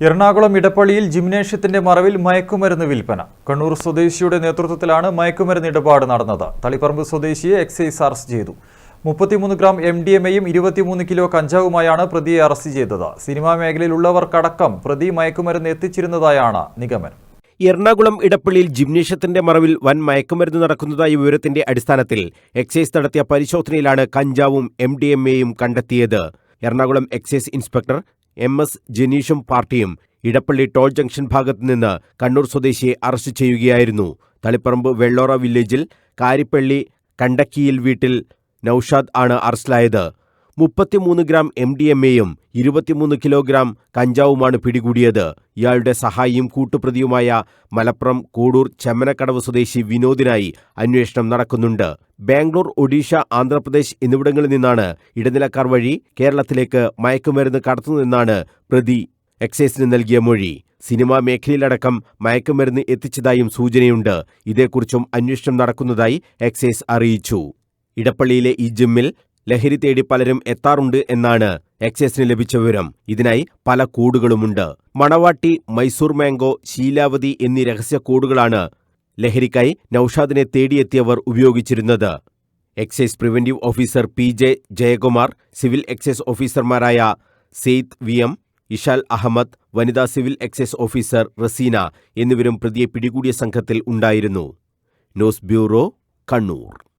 എറണാകുളം ഇടപ്പള്ളിയിൽ ജിംനേഷ്യത്തിന്റെ മറവിൽ മയക്കുമരുന്ന് വിൽപ്പന. കണ്ണൂർ സ്വദേശിയുടെ നേതൃത്വത്തിലാണ് മയക്കുമരുന്ന് ഇടപാട് നടന്നത്. തളിപ്പറമ്പ് സ്വദേശിയെ എക്സൈസ് അറസ്റ്റ് ചെയ്തു. മുപ്പത്തിമൂന്ന് ഗ്രാം എം ഡി എം എയും ഇരുപത്തിമൂന്ന് കിലോ കഞ്ചാവുമായാണ് പ്രതിയെ അറസ്റ്റ് ചെയ്തത്. സിനിമാ മേഖലയിലുള്ളവർക്കടക്കം പ്രതി മയക്കുമരുന്ന് എത്തിച്ചിരുന്നതായാണ് നിഗമനം. എറണാകുളം ഇടപ്പള്ളിയിൽ ജിംനേഷ്യത്തിന്റെ മറവിൽ വൻ മയക്കുമരുന്ന് നടക്കുന്നതായ വിവരത്തിന്റെ അടിസ്ഥാനത്തിൽ എക്സൈസ് നടത്തിയ പരിശോധനയിലാണ് കഞ്ചാവും എം ഡി എം എയും കണ്ടെത്തിയത്. Ernakulam excise inspector M S ജനീഷും പാർട്ടിയും ഇടപ്പള്ളി ടോൾ ജംഗ്ഷൻ ഭാഗത്ത് നിന്ന് കണ്ണൂർ സ്വദേശിയെ അറസ്റ്റ് ചെയ്യുകയായിരുന്നു. തളിപ്പറമ്പ് വെള്ളോറ വില്ലേജിൽ കാരിപ്പള്ളി കണ്ടക്കിയിൽ വീട്ടിൽ നൌഷാദ് ആണ് അറസ്റ്റിലായത്. മുപ്പത്തിമൂന്ന് ഗ്രാം എം ഡി എം എയും ഇരുപത്തിമൂന്ന് കിലോഗ്രാം കഞ്ചാവുമാണ് പിടികൂടിയത്. ഇയാളുടെ സഹായിയും കൂട്ടുപ്രതിയുമായ മലപ്പുറം കൂടൂർ ചെമ്മനക്കടവ് സ്വദേശി വിനോദിനായി അന്വേഷണം നടക്കുന്നുണ്ട്. ബാംഗ്ലൂർ ഒഡീഷ ആന്ധ്രാപ്രദേശ് എന്നിവിടങ്ങളിൽ നിന്നാണ് ഇടനിലക്കാർ വഴി കേരളത്തിലേക്ക് മയക്കുമരുന്ന് കടത്തുന്നതെന്നാണ് പ്രതി എക്സൈസിന് നൽകിയ മൊഴി. സിനിമാ മേഖലയിലടക്കം മയക്കുമരുന്ന് എത്തിച്ചതായും സൂചനയുണ്ട്. ഇതേക്കുറിച്ചും അന്വേഷണം നടക്കുന്നതായി എക്സൈസ് അറിയിച്ചു. ഇടപ്പള്ളിയിലെ ഈ ജിമ്മിൽ ലഹരി തേടി പലരും എത്താറുണ്ട് എന്നാണ് എക്സൈസിന് ലഭിച്ച വിവരം. ഇതിനായി പല കോഡുകളുമുണ്ട് മണവാട്ടി മൈസൂർ മാംഗോ ശീലാവതി എന്നീ രഹസ്യ കോഡുകളാണ് ലഹരിക്കായി നൌഷാദിനെ തേടിയെത്തിയവർ ഉപയോഗിച്ചിരുന്നത്. Excise preventive officer P J Jayakumar civil excise ഓഫീസർമാരായ സെയ്ദ് വി എം ഇഷാൽ അഹമ്മദ് വനിതാ സിവിൽ എക്സൈസ് ഓഫീസർ റസീന എന്നിവരും പ്രതിയെ പിടികൂടിയ സംഘത്തിൽ ഉണ്ടായിരുന്നു. News bureau Kannur.